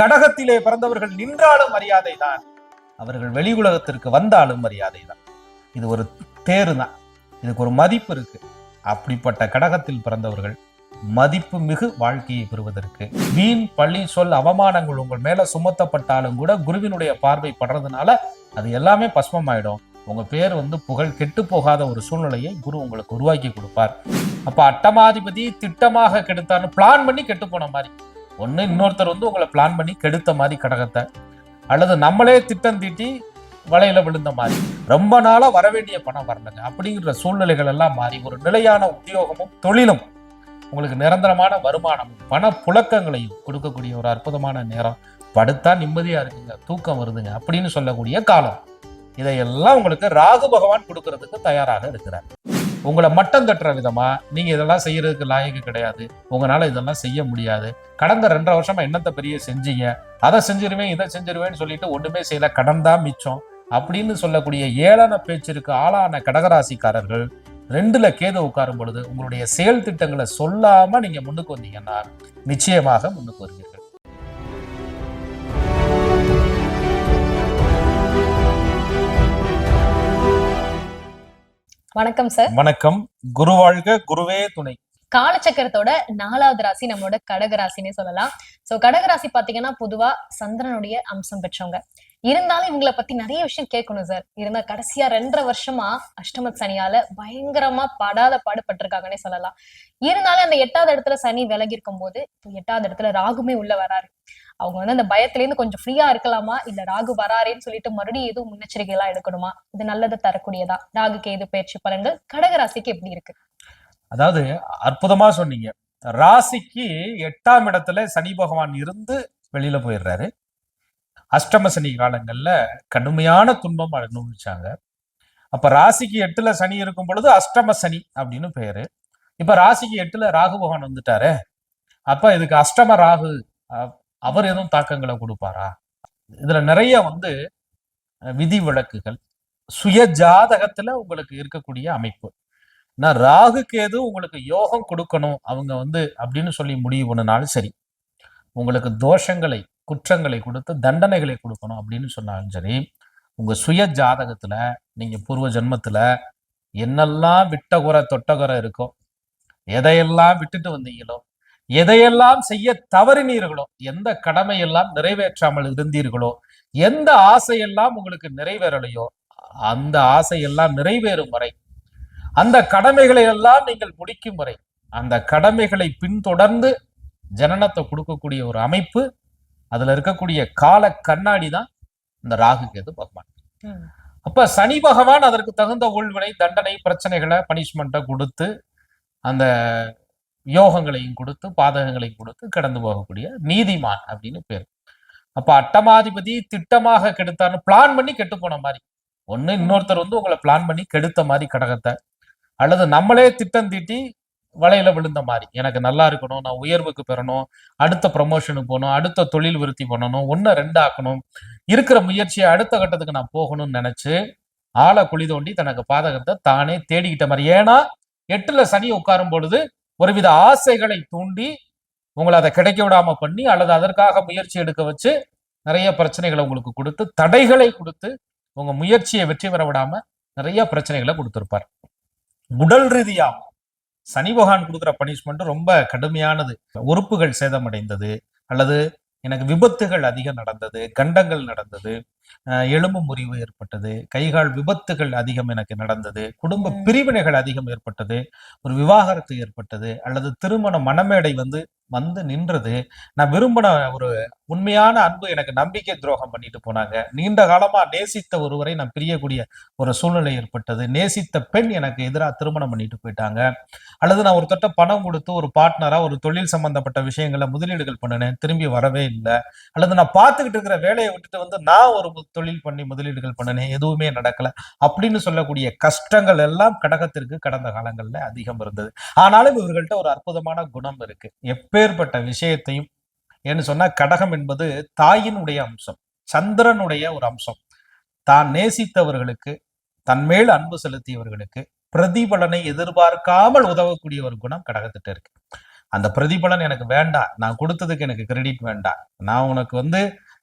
கடகத்திலே பிறந்தவர்கள் நின்றாலும் மரியாதை தான் அவர்கள் வெளி உலகத்திற்கு வந்தாலும் மரியாதை தான் இது ஒரு தேரு தான் இதுக்கு ஒரு மதிப்பு இருக்கு. அப்படிப்பட்ட கடகத்தில் பிறந்தவர்கள் மதிப்பு மிகு வாழ்க்கையை பெறுவதற்கு வீண் பள்ளி சொல் அவமானங்கள் உங்கள் மேல சுமத்தப்பட்டாலும் கூட குருவினுடைய பார்வை படுறதுனால அது எல்லாமே பஸ்மமாயிடும். உங்க பேர் வந்து புகழ் கெட்டு போகாத ஒரு சூழ்நிலையை குரு உங்களுக்கு உருவாக்கி கொடுப்பார். அப்ப அட்டமாதிபதி திட்டமாக கெடுத்தான்னு பிளான் பண்ணி கெட்டு போன மாதிரி. ஒன்று இன்னொருத்தர் வந்து உங்களை பிளான் பண்ணி கெடுத்த மாதிரி கடகத்தை அல்லது நம்மளே திட்டம் தீட்டி வலையில விழுந்த மாதிரி ரொம்ப நாளாக வர வேண்டிய பணம் வரலங்க. அப்படிங்கிற சூழ்நிலைகள் எல்லாம் மாறி ஒரு நிலையான உத்தியோகமும் தொழிலும் உங்களுக்கு நிரந்தரமான வருமானமும் பண புழக்கங்களையும் கொடுக்கக்கூடிய ஒரு அற்புதமான நேரம். படுத்தா நிம்மதியா இருக்குங்க தூக்கம் வருதுங்க அப்படின்னு சொல்லக்கூடிய காலம். இதையெல்லாம் உங்களுக்கு ராகு பகவான் கொடுக்கறதுக்கு தயாராக இருக்கிறார். உங்களை மட்டம் தட்டுற விதமா நீங்க இதெல்லாம் செய்யறதுக்கு லாயக்கு கிடையாது. உங்களால இதெல்லாம் செய்ய முடியாது. கடந்த ரெண்டரை வருஷமா என்னத்த பெரிய செஞ்சீங்க? அதை செஞ்சிருவேன் இதை செஞ்சிருவேன்னு சொல்லிட்டு ஒண்ணுமே செய்யல. கடன் தான் மிச்சம். அப்படின்னு சொல்லக்கூடிய ஏளன பேச்சிற்கு ஆளான கடகராசிக்காரர்கள் ரெண்டுல கேது உட்காரும் பொழுது உங்களுடைய செயல் திட்டங்களை சொல்லாம நீங்க முன்னுக்கு வந்தீங்கன்னா நிச்சயமாக முன்னுக்கு வருவீங்க. வணக்கம் சார் வணக்கம். குரு வாழ்க குருவே துணை. காலச்சக்கரத்தோட நாலாவது ராசி நம்மளோட கடக ராசினே சொல்லலாம். சோ கடகராசி பாத்தீங்கன்னா பொதுவா சந்திரனுடைய அம்சம் பெற்றவங்க. இருந்தாலும் இவங்கள பத்தி நிறைய விஷயம் கேட்கணும் சார் இருந்தா கடைசியா ரெண்டரை வருஷமா அஷ்டம சனியால பயங்கரமா படாத பாடுபட்டிருக்காங்கன்னே சொல்லலாம். இருந்தாலும் அந்த எட்டாவது இடத்துல சனி விலகி இருக்கும் போது எட்டாவது இடத்துல ராகுமே உள்ள வராரு. அவங்க வந்து அந்த பயத்துல இருந்து கொஞ்சம் ஃப்ரீயா இருக்கலாமா? இல்ல ராகு வராரேன்னு சொல்லிட்டு மறுபடியும் எதுவும் முன்னெச்சரிக்கை எல்லாம் எடுக்கணுமா? இது நல்லதை தரக்கூடியதா? ராகு கேது பயிற்சி பலன்கள்? கடகராசிக்கு எப்படி இருக்கு? அதாவது அற்புதமா சொன்னீங்க. ராசிக்கு எட்டாம் இடத்துல சனி பகவான் இருந்து வெளியில போயிடுறாரு. அஷ்டம சனி காலங்கள்ல கடுமையான துன்பம் அனுபவிச்சாங்க. அப்ப ராசிக்கு எட்டுல சனி இருக்கும் பொழுது அஷ்டம சனி அப்படின்னு பேரு. இப்ப ராசிக்கு எட்டுல ராகு பகவான் வந்துட்டாரே. அப்ப இதுக்கு அஷ்டம ராகு அவர் எதுவும் தாக்கங்களை கொடுப்பாரா? இதுல நிறைய வந்து விதி விளக்குகள் சுய ஜாதகத்துல உங்களுக்கு இருக்கக்கூடிய அமைப்பு. நான் ராகு கேது உங்களுக்கு யோகம் கொடுக்கணும் அவங்க வந்து அப்படின்னு சொல்லி முடிவு பண்ணினாலும் சரி. உங்களுக்கு தோஷங்களை குற்றங்களை கொடுத்து தண்டனைகளை கொடுக்கணும் அப்படின்னு சொன்னாலும் சரி உங்க சுய ஜாதகத்துல நீங்க பூர்வ ஜென்மத்துல என்னெல்லாம் விட்ட குறை இருக்கோ எதையெல்லாம் விட்டுட்டு வந்தீங்களோ எதையெல்லாம் செய்ய தவறினீர்களோ எந்த கடமையெல்லாம் நிறைவேற்றாமல் இருந்தீர்களோ எந்த ஆசையெல்லாம் உங்களுக்கு நிறைவேறலையோ அந்த ஆசையெல்லாம் நிறைவேறும் வரை அந்த கடமைகளை எல்லாம் நீங்கள் முடிக்கும் வரை அந்த கடமைகளை பின்தொடர்ந்து ஜனனத்தை கொடுக்கக்கூடிய ஒரு அமைப்பு அதுல இருக்கக்கூடிய கால கண்ணாடி தான் இந்த ராகு கேது பகவான். அப்ப சனி பகவான் அதற்கு தகுந்த உள்வினை தண்டனை பிரச்சனைகளை பனிஷ்மெண்ட்டை கொடுத்து அந்த யோகங்களையும் கொடுத்து பாதகங்களையும் கொடுத்து கடந்து போகக்கூடிய நீதிமான் அப்படின்னு பேர். அப்ப அட்டமாதிபதி திட்டமாக கெடுத்தான்னு பிளான் பண்ணி கெட்டு போன மாதிரி. ஒண்ணு இன்னொருத்தர் வந்து உங்களை பிளான் பண்ணி கெடுத்த மாதிரி கடகத்தை அல்லது நம்மளே திட்டம் தீட்டி வலையில விழுந்த மாதிரி. எனக்கு நல்லா இருக்கணும் நான் உயர்வுக்கு பெறணும் அடுத்த ப்ரமோஷனுக்கு போகணும் அடுத்த தொழில் விருத்தி பண்ணணும் ஒன்னு ரெண்டு ஆக்கணும் இருக்கிற முயற்சியை அடுத்த கட்டத்துக்கு நான் போகணும்னு நினைச்சு ஆளை குழி தோண்டி தனக்கு பாதகத்தை தானே தேடிக்கிட்ட மாதிரி. ஏன்னா எட்டுல சனி உட்காரும் பொழுது ஒருவித ஆசைகளை தூண்டி உங்களை அதை கிடைக்க விடாம பண்ணி அல்லது அதற்காக முயற்சி எடுக்க வச்சு நிறைய பிரச்சனைகளை உங்களுக்கு கொடுத்து தடைகளை கொடுத்து உங்க முயற்சியை வெற்றி பெற விடாம நிறைய பிரச்சனைகளை கொடுத்திருப்பார். உடல் ரீதியா சனி பகவான் கொடுக்குற பனிஷ்மெண்ட் ரொம்ப கடுமையானது. உறுப்புகள் சேதமடைந்தது அல்லது எனக்கு விபத்துகள் அதிகம் நடந்தது கண்டங்கள் நடந்தது. எலும்பு முறிவு ஏற்பட்டது கைகால் விபத்துகள் அதிகம் எனக்கு நடந்தது குடும்ப. பிரிவினைகள் அதிகம் ஏற்பட்டது ஒரு விவாகரத்து ஏற்பட்டது அல்லது திருமண மனமேடை வந்து வந்து நின்றது. நான் விரும்பின ஒரு உண்மையான அன்பு எனக்கு நம்பிக்கை துரோகம் பண்ணிட்டு போனாங்க. நீண்ட காலமா நேசித்த ஒருவரை நான் பிரியக்கூடிய ஒரு சூழ்நிலை ஏற்பட்டது. நேசித்த பெண் எனக்கு எதிராக திருமணம் பண்ணிட்டு போயிட்டாங்க. அல்லது நான் ஒரு தொட்ட பணம் கொடுத்து ஒரு பார்ட்னரா ஒரு தொழில் சம்பந்தப்பட்ட விஷயங்களை முதலீடுகள் பண்ணினேன் திரும்பி வரவே இல்லை. அல்லது நான் பார்த்துக்கிட்டு இருக்கிற வேலையை விட்டுட்டு வந்து நான் ஒரு தொழில் பண்ணி முதலீடுகள் பண்ணினேன் எதுவுமே நடக்கல அப்படின்னு சொல்லக்கூடிய கஷ்டங்கள் எல்லாம் கடகத்திற்கு கடந்த காலங்கள்ல அதிகம் இருந்தது. ஆனாலும் இவர்கள்ட்ட ஒரு அற்புதமான குணம் இருக்கு. எப்பேற்பட்ட விஷயத்தையும் ஏன்னு சொன்னா கடகம் என்பது தாயினுடைய அம்சம் சந்திரனுடைய ஒரு அம்சம். தான் நேசித்தவர்களுக்கு தன்மேல் அன்பு செலுத்தியவர்களுக்கு பிரதிபலனை எதிர்பார்க்காமல் உதவக்கூடிய ஒரு குணம் கடகத்திட்ட இருக்கு. அந்த பிரதிபலன் எனக்கு வேண்டாம். நான் கொடுத்ததுக்கு எனக்கு கிரெடிட் வேண்டாம். நான் உனக்கு வந்து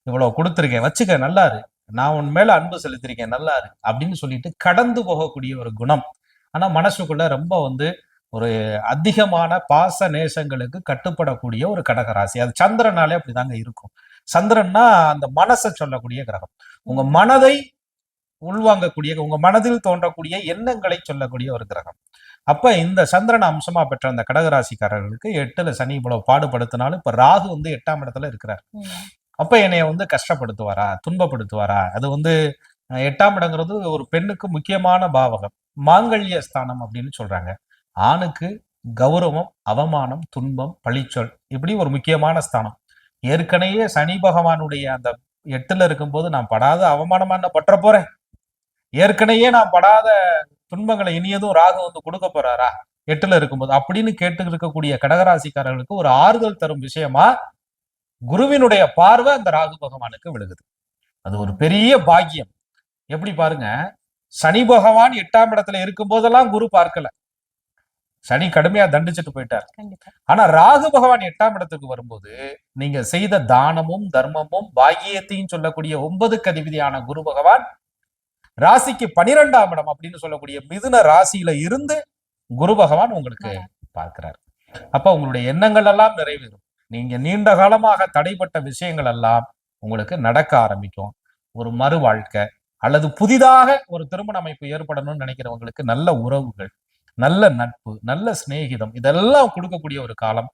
இவ்வளவு கொடுத்துருக்கேன். வச்சுக்க நல்லா இரு நான் உன் மேல அன்பு செலுத்திருக்கேன். நல்லா இரு அப்படின்னு சொல்லிட்டு கடந்து போகக்கூடிய ஒரு குணம். ஆனா மனசுக்குள்ள ரொம்ப வந்து ஒரு அதிகமான பாச நேசங்களுக்கு கட்டுப்படக்கூடிய ஒரு கடகராசி. அது சந்திரனாலே அப்படிதாங்க இருக்கும். சந்திரன்னா அந்த மனசை சொல்லக்கூடிய கிரகம். உங்க மனதை உள்வாங்கக்கூடிய உங்க மனதில் தோன்றக்கூடிய எண்ணங்களை சொல்லக்கூடிய ஒரு கிரகம். அப்ப இந்த சந்திரன் அம்சமா பெற்ற அந்த கடகராசிக்காரர்களுக்கு எட்டுல சனி இவ்வளவு பாடுபடுத்தினாலும் இப்ப ராகு வந்து எட்டாம் இடத்துல இருக்கிறார். அப்ப என்னைய வந்து கஷ்டப்படுத்துவாரா? துன்பப்படுத்துவாரா? அது வந்து எட்டாம் இடங்கிறது ஒரு பெண்ணுக்கு முக்கியமான பாவகம். மாங்கல்ய ஸ்தானம் அப்படின்னு சொல்றாங்க. ஆணுக்கு கௌரவம் அவமானம் துன்பம் பழிச்சொல் இப்படி ஒரு முக்கியமான ஸ்தானம். ஏற்கனவே சனி பகவானுடைய அந்த எட்டுல இருக்கும்போது நான் படாத அவமானமா என்ன பற்ற போறேன்? ஏற்கனவே நான் படாத துன்பங்களை இனியதும் ராகு வந்து கொடுக்க போறாரா? எட்டுல இருக்கும்போது அப்படின்னு கேட்டு இருக்கக்கூடிய கடகராசிக்காரர்களுக்கு ஒரு ஆறுதல் தரும் விஷயமா குருவினுடைய பார்வை அந்த ராகு பகவானுக்கு விழுகுது. அது ஒரு பெரிய பாக்கியம். எப்படி பாருங்க? சனி பகவான் எட்டாம் இடத்துல இருக்கும் போதெல்லாம் குரு பார்க்கல. சனி கடுமையா தண்டிச்சுட்டு போயிட்டார். ஆனா ராகு பகவான் எட்டாம் இடத்துக்கு வரும்போது நீங்க செய்த தானமும் தர்மமும் பாக்கியத்தையும் சொல்லக்கூடிய ஒன்பதுக்கு அதிபதியான குரு பகவான் ராசிக்கு பனிரெண்டாம் இடம் அப்படின்னு சொல்லக்கூடிய மிதுன ராசியில இருந்து குரு பகவான் உங்களுக்கு பார்க்கிறார். அப்ப உங்களுடைய எண்ணங்கள் எல்லாம் நிறைவேறும். நீங்க நீண்ட காலமாக தடைப்பட்ட விஷயங்கள் எல்லாம் உங்களுக்கு நடக்க ஆரம்பிக்கும். ஒரு மறு வாழ்க்கை அல்லது புதிதாக ஒரு திருமண அமைப்பு ஏற்படணும்னு நினைக்கிறவங்களுக்கு நல்ல உறவுகள் நல்ல நட்பு நல்ல சிநேகிதம் இதெல்லாம் கொடுக்கக்கூடிய ஒரு காலம்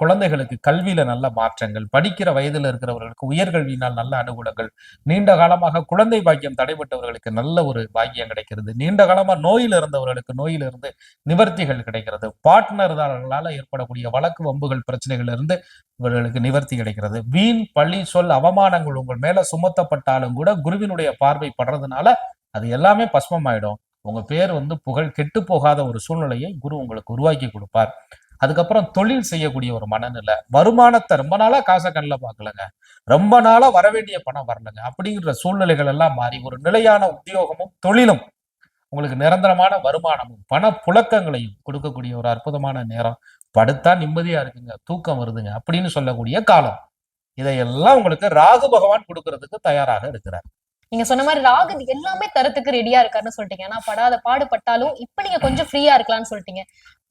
குழந்தைகளுக்கு கல்வியில நல்ல மாற்றங்கள் படிக்கிற வயதுல இருக்கிறவர்களுக்கு உயர்கல்வியினால் நல்ல அனுகூலங்கள் நீண்ட காலமாக குழந்தை பாக்கியம் தடைபட்டவர்களுக்கு நல்ல ஒரு பாக்கியம் கிடைக்கிறது. நீண்ட காலமா நோயில் இருந்தவர்களுக்கு நோயிலிருந்து நிவர்த்திகள் கிடைக்கிறது. பார்ட்னர்களால ஏற்படக்கூடிய வழக்கு வம்புகள் பிரச்சனைகள் இருந்து இவர்களுக்கு நிவர்த்தி கிடைக்கிறது. வீண் பழி சொல் அவமானங்கள் உங்கள் மேல சுமத்தப்பட்டாலும் கூட குருவினுடைய பார்வை படுறதுனால அது எல்லாமே பஸ்மமாயிடும். உங்க பேர் வந்து புகழ் கெட்டு போகாத ஒரு சூழ்நிலையை குரு உங்களுக்கு உருவாக்கி கொடுப்பார். அதுக்கப்புறம் தொழில் செய்யக்கூடிய ஒரு மனநிலை. வருமானத்தை ரொம்ப நாளா காசை கண்ணில் பார்க்கலங்க. ரொம்ப நாளா வர வேண்டிய பணம் வரலங்க. அப்படிங்கிற சூழ்நிலைகள் எல்லாம் மாறி ஒரு நிலையான உத்தியோகமும் தொழிலும் உங்களுக்கு நிரந்தரமான வருமானமும் பண புழக்கங்களையும் கொடுக்கக்கூடிய ஒரு அற்புதமான நேரம். படுத்தா நிம்மதியா இருக்குங்க. தூக்கம் வருதுங்க. அப்படின்னு சொல்லக்கூடிய காலம். இதையெல்லாம் உங்களுக்கு ராகு பகவான் கொடுக்கறதுக்கு தயாராக இருக்கிறார். நீங்க சொன்ன மாதிரி ராகு எல்லாமே தரத்துக்கு ரெடியா இருக்காருன்னு சொல்லிட்டீங்க. ஆனா படாத பாடுபட்டாலும் இப்ப நீங்க கொஞ்சம் ஃப்ரீயா இருக்கலாம்னு சொல்லிட்டீங்க.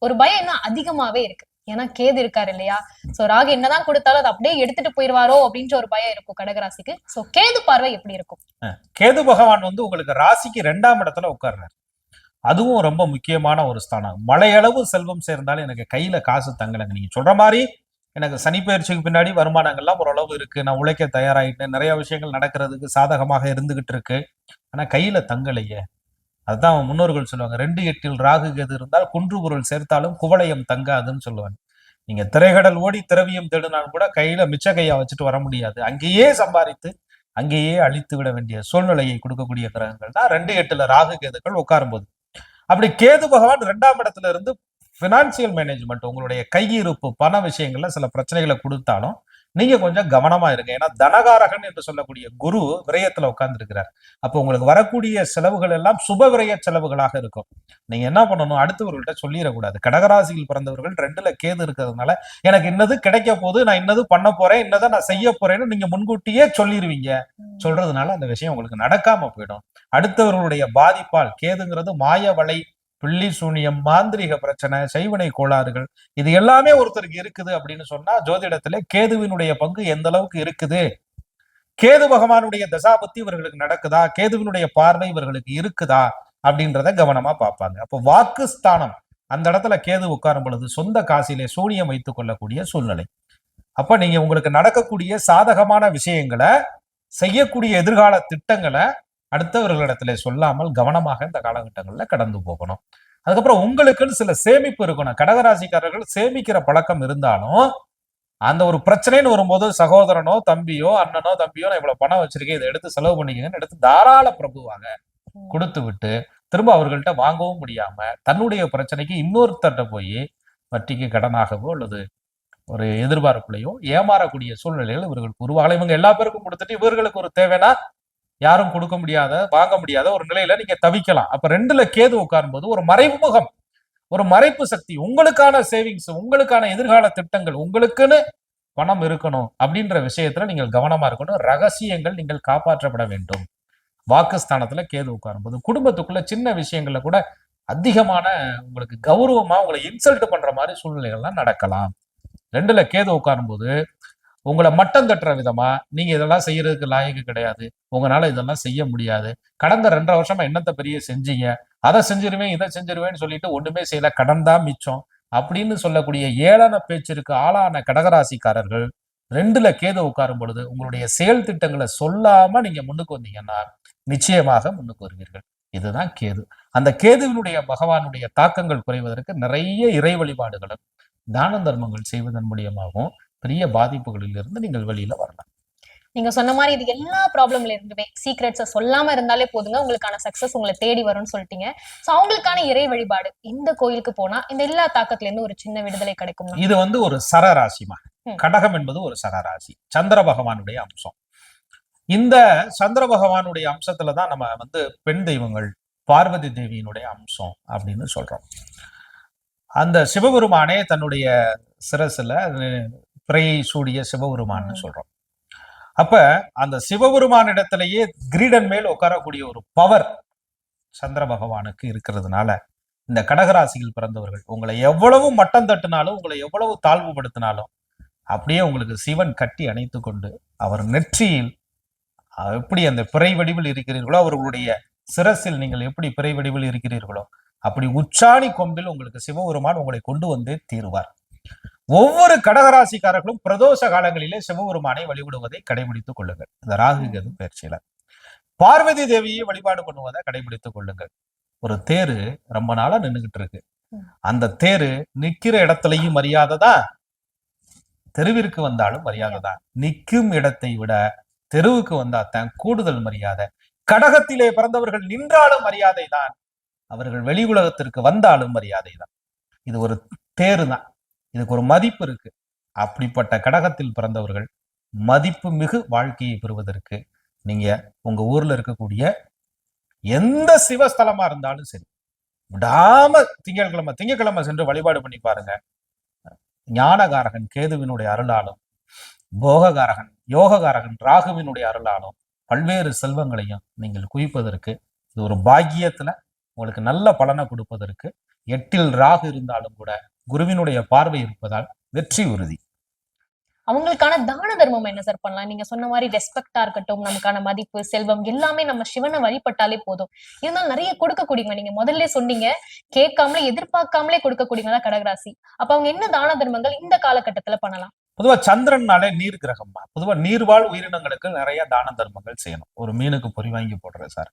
ஒரு பயம் இன்னும் அதிகமாவே இருக்கு. ஏன்னா கேது இருக்காரு இல்லையா? சோ ராகு என்னதான் கொடுத்தாலும் அதை அப்படியே எடுத்துட்டு போயிருவாரோ அப்படின்ற ஒரு பயம் இருக்கும் கடகராசிக்கு. சோ கேது பார்வை எப்படி இருக்கும்? கேது பகவான் வந்து உங்களுக்கு ராசிக்கு ரெண்டாம் இடத்துல உட்கார்றாரு. அதுவும் ரொம்ப முக்கியமான ஒரு ஸ்தானம். மழையளவு செல்வம் சேர்ந்தாலும் எனக்கு கையில காசு தங்கலைங்க. நீங்க சொல்ற மாதிரி எனக்கு சனி பயிற்சிக்கு பின்னாடி வருமானங்கள்லாம் ஓரளவு இருக்கு. நான் உழைக்க தயாராகிட்டேன் நிறைய விஷயங்கள் நடக்கிறதுக்கு சாதகமாக இருந்துகிட்டு இருக்கு. ஆனா கையில தங்கலையே. அதுதான் அவன் முன்னோர்கள் சொல்லுவாங்க ரெண்டு எட்டில் ராகு கேது இருந்தால் குன்று பொருள் சேர்த்தாலும் குவளையம் தங்காதுன்னு சொல்லுவாங்க. நீங்க திரைகடல் ஓடி திரவியம் தேடினாலும் கூட கையில மிச்ச கையா வச்சுட்டு வர முடியாது. அங்கேயே சம்பாதித்து அங்கேயே அழித்து விட வேண்டிய சூழ்நிலையை கொடுக்கக்கூடிய கிரகங்கள் தான் ரெண்டு எட்டுல ராகு கேதுக்கள் உட்காரும்போது. அப்படி கேது பகவான் ரெண்டாம் இடத்துல இருந்து பினான்சியல் மேனேஜ்மெண்ட் உங்களுடைய கையிருப்பு பண விஷயங்கள்ல சில பிரச்சனைகளை கொடுத்தாலும் நீங்க கொஞ்சம் கவனமா இருங்க. ஏன்னா தனகாரகன் என்று சொல்லக்கூடிய குரு விரயத்துல உட்கார்ந்து இருக்கிறார் அப்போ உங்களுக்கு வரக்கூடிய செலவுகள் எல்லாம் சுப விரய செலவுகளாக இருக்கும். நீங்க என்ன பண்ணணும்? அடுத்தவர்கள்ட்ட சொல்லிடக்கூடாது. கடகராசியில் பிறந்தவர்கள் ரெண்டுல கேது இருக்கிறதுனால எனக்கு இன்னது கிடைக்க போகுது. நான் இன்னது பண்ண போறேன். இன்னதை நான் செய்ய போறேன்னு நீங்க முன்கூட்டியே சொல்லிடுவீங்க சொல்றதுனால அந்த விஷயம் உங்களுக்கு நடக்காம போயிடும். அடுத்தவர்களுடைய பாதிப்பால் கேதுங்கிறது மாய வலை பிள்ளி சூனியம் மாந்திரிக பிரச்சனை செய்வினை கோளாறுகள் இது எல்லாமே ஒருத்தருக்கு இருக்குது அப்படின்னு சொன்னா ஜோதிடத்துல கேதுவினுடைய பங்கு எந்த அளவுக்கு இருக்குது? கேது பகவானுடைய தசாபத்தி இவர்களுக்கு நடக்குதா? கேதுவினுடைய பார்வை இவர்களுக்கு இருக்குதா? அப்படின்றத கவனமா பார்ப்பாங்க. அப்போ வாக்குஸ்தானம் அந்த இடத்துல கேது உட்காரும் பொழுது சொந்த காசிலே சூனியம் வைத்துக் கொள்ளக்கூடிய சூழ்நிலை. அப்ப நீங்க உங்களுக்கு நடக்கக்கூடிய சாதகமான விஷயங்களை செய்யக்கூடிய எதிர்கால திட்டங்களை அடுத்தவர்களிடத்துல சொல்லாமல் கவனமாக இந்த காலகட்டங்கள்ல கடந்து போகணும். அதுக்கப்புறம் உங்களுக்குன்னு சில சேமிப்பு இருக்கணும். கடகராசிக்காரர்கள் சேமிக்கிற பழக்கம் இருந்தாலும் அந்த ஒரு பிரச்சனைன்னு வரும்போது சகோதரனோ தம்பியோ அண்ணனோ தம்பியோ நான் இவ்வளவு பணம் வச்சிருக்கேன் இதை எடுத்து செலவு பண்ணிக்கங்கன்னு எடுத்து தாராள பிரபுவாக கொடுத்து விட்டு திரும்ப அவர்கள்ட்ட வாங்கவும் முடியாம தன்னுடைய பிரச்சனைக்கு இன்னொருத்தர்கிட்ட போய் வட்டிக்கு கடனாகவோ அல்லது ஒரு எதிர்பார்ப்புலையோ ஏமாறக்கூடிய சூழ்நிலைகள் இவர்களுக்கு உருவாகலாம். இவங்க எல்லா பேருக்கும் கொடுத்துட்டு இவர்களுக்கு ஒரு தேவைன்னா யாரும் கொடுக்க முடியாத வாங்க முடியாத ஒரு நிலையில நீங்க தவிக்கலாம். அப்ப ரெண்டுல கேது உட்காரும்போது ஒரு மறைமுகம் ஒரு மறைப்பு சக்தி உங்களுக்கான சேவிங்ஸ் உங்களுக்கான எதிர்கால திட்டங்கள் உங்களுக்குன்னு பணம் இருக்கணும் அப்படின்ற விஷயத்துல நீங்கள் கவனமா இருக்கணும். ரகசியங்கள் நீங்கள் காப்பாற்றப்பட வேண்டும். வாக்குஸ்தானத்துல கேது உட்காரும்போது குடும்பத்துக்குள்ள சின்ன விஷயங்கள்ல கூட அதிகமான உங்களுக்கு கௌரவமா உங்களை இன்சல்ட் பண்ற மாதிரி சூழ்நிலைகள்லாம் நடக்கலாம். ரெண்டுல கேது உட்காரும்போது உங்களை மட்டம் தட்டுற விதமா நீங்க இதெல்லாம் செய்யறதுக்கு லாயக்கு கிடையாது. உங்களால இதெல்லாம் செய்ய முடியாது. கடந்த ரெண்டரை வருஷமா என்னத்த பெரிய செஞ்சீங்க? அதை செஞ்சிருவேன் இதை செஞ்சிருவேன்னு சொல்லிட்டு ஒண்ணுமே செய்யல. கடன் தான் மிச்சம். அப்படின்னு சொல்லக்கூடிய ஏளன பேச்சிற்கு ஆளான கடகராசிக்காரர்கள் ரெண்டுல கேது உட்காரும் பொழுது உங்களுடைய செயல் திட்டங்களை சொல்லாம நீங்க முன்னுக்கு வந்தீங்கன்னா நிச்சயமாக முன்னுக்கு வருவீர்கள். இதுதான் கேது. அந்த கேதுவினுடைய பகவானுடைய தாக்கங்கள் குறைவதற்கு நிறைய இறை வழிபாடுகளும் தான தர்மங்கள் செய்வதன் மூலியமாகவும் பெரிய பாதிப்புகளில் இருந்து நீங்கள் வெளியில வரலாம். நீங்க சொன்ன மாதிரி இது எல்லா ப்ராப்ளம்ல இருந்துமே சீக்ரெட்ஸை சொல்லாம இருந்தாலே போதுங்க. உங்களுக்கான சக்சஸ் உங்களை தேடி வரும்னு சொல்லிட்டீங்க. சோ அவங்களுக்கான இறை வழிபாடு இந்த கோயிலுக்கு போனா இந்த எல்லா தாக்கத்துல இருந்து ஒரு சின்ன விடுதலை கிடைக்கும் இது வந்து ஒரு சரராசிமா. கடகம் என்பது ஒரு சரராசி. சந்திர பகவானுடைய அம்சம். இந்த சந்திர பகவானுடைய அம்சத்துல தான் நம்ம வந்து பெண் தெய்வங்கள் பார்வதி தேவியினுடைய அம்சம் அப்படின்னு சொல்றோம். அந்த சிவபெருமானே தன்னுடைய சிரசுல பிறையை சூடிய சிவபெருமான்னு சொல்றோம். அப்ப அந்த சிவபெருமானிடத்திலேயே கிரீடன் மேல் உட்காரக்கூடிய ஒரு பவர் சந்திர பகவானுக்கு இருக்கிறதுனால இந்த கடகராசியில் பிறந்தவர்கள் உங்களை எவ்வளவு மட்டம் தட்டினாலும் உங்களை எவ்வளவு தாழ்வுபடுத்தினாலும் அப்படியே உங்களுக்கு சிவன் கட்டி அணைத்து கொண்டு அவர் நெற்றியில் எப்படி அந்த பிறை வடிவில் இருக்கிறீர்களோ அவர்களுடைய சிரசில் நீங்கள் எப்படி பிறை வடிவில் இருக்கிறீர்களோ அப்படி உச்சாணி கொம்பில் உங்களுக்கு சிவபெருமான் உங்களை கொண்டு வந்தே தீருவார். ஒவ்வொரு கடகராசிக்காரர்களும் பிரதோஷ காலங்களிலே சிவபெருமானை வழிபடுவதை கடைபிடித்துக் கொள்ளுங்கள். இந்த ராகு கேது பயிற்சியில. பார்வதி தேவியை வழிபாடு பண்ணுவதை கடைபிடித்துக் கொள்ளுங்கள். ஒரு தேரு ரொம்ப நாளா நின்னுகிட்டு இருக்கு. அந்த தேரு நிக்கிற இடத்துலையும் மரியாதைதான் தெருவிற்கு வந்தாலும் மரியாதை தான் நிற்கும் இடத்தை விட தெருவுக்கு வந்தாத்தான் கூடுதல் மரியாதை. கடகத்திலே பிறந்தவர்கள் நின்றாலும் மரியாதை தான் அவர்கள் வெளி உலகத்திற்கு வந்தாலும் மரியாதை தான் இது ஒரு தேரு தான் இதுக்கு ஒரு மதிப்பு இருக்கு. அப்படிப்பட்ட கடகத்தில் பிறந்தவர்கள் மதிப்பு மிகு வாழ்க்கையை பெறுவதற்கு நீங்க உங்க ஊர்ல இருக்கக்கூடிய எந்த சிவஸ்தலமா இருந்தாலும் சரி விடாம திங்கட்கிழமை திங்கட்கிழமை சென்று வழிபாடு பண்ணி பாருங்க. ஞானகாரகன் கேதுவினுடைய அருளாலும் போககாரகன் யோககாரகன் ராகுவினுடைய அருளாலும் பல்வேறு செல்வங்களையும் நீங்கள் குவிப்பதற்கு இது ஒரு பாக்கியத்துல உங்களுக்கு நல்ல பலனை கொடுப்பதற்கு எட்டில் ராகு இருந்தாலும் கூட குருவினுடைய பார்வை இருப்பதால் வெற்றி உறுதி. அவங்களுக்கான தான தர்மம் என்ன சார் பண்ணலாம்? நீங்க சொன்ன மாதிரி ரெஸ்பெக்டா இருக்கட்டும் நமக்கான மதிப்பு செல்வம் எல்லாமே நம்ம சிவனை வழிபட்டாலே போதும். இருந்தாலும் நிறைய கொடுக்கக்கூடியவங்க நீங்க முதல்ல சொன்னீங்க கேட்காமலே எதிர்பார்க்காமலே கொடுக்கக்கூடியவங்க தான் கடகராசி. அப்ப அவங்க என்ன தான தர்மங்கள் இந்த காலகட்டத்துல பண்ணலாம்? பொதுவா சந்திரன்னாலே நீர் கிரகம்மா பொதுவா நீர்வாழ் உயிரினங்களுக்கு நிறைய தான தர்மங்கள் செய்யணும். ஒரு மீனுக்கு பொறி வாங்கி போடுறேன் சார்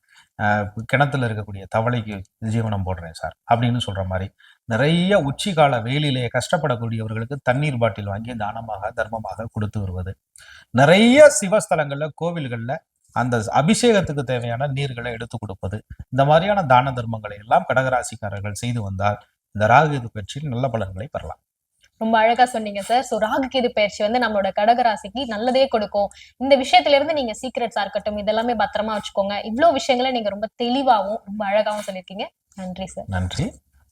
கிணத்துல இருக்கக்கூடிய தவளைக்கு ஜீவனம் போடுறேன் சார் அப்படின்னு சொல்ற மாதிரி நிறைய உச்சிகால வெயிலிலே கஷ்டப்படக்கூடியவர்களுக்கு தண்ணீர் பாட்டில் வாங்கி தானமாக தர்மமாக கொடுத்து வருவது. நிறைய சிவஸ்தலங்கள்ல கோவில்கள்ல அந்த அபிஷேகத்துக்கு தேவையான நீர்களை எடுத்து கொடுப்பது. இந்த மாதிரியான தான தர்மங்களை எல்லாம் கடகராசிக்காரர்கள் செய்து வந்தால் இந்த ராகு இது பற்றியில் நல்ல பலன்களை பெறலாம். ரொம்ப அழகா சொன்னீங்க சார் சோ ராகு கேது பயிற்சி வந்து நம்மளோட கடகராசிக்கு நல்லதே கொடுக்கும். இந்த விஷயத்துல இருந்து நீங்க சீக்ரெட்ஸா இருக்கட்டும் இதெல்லாமே பத்திரமா வச்சுக்கோங்க. இவ்வளவு விஷயங்களை நீங்க ரொம்ப தெளிவாவும் ரொம்ப அழகாவும் சொல்லியிருக்கீங்க. நன்றி சார் நன்றி.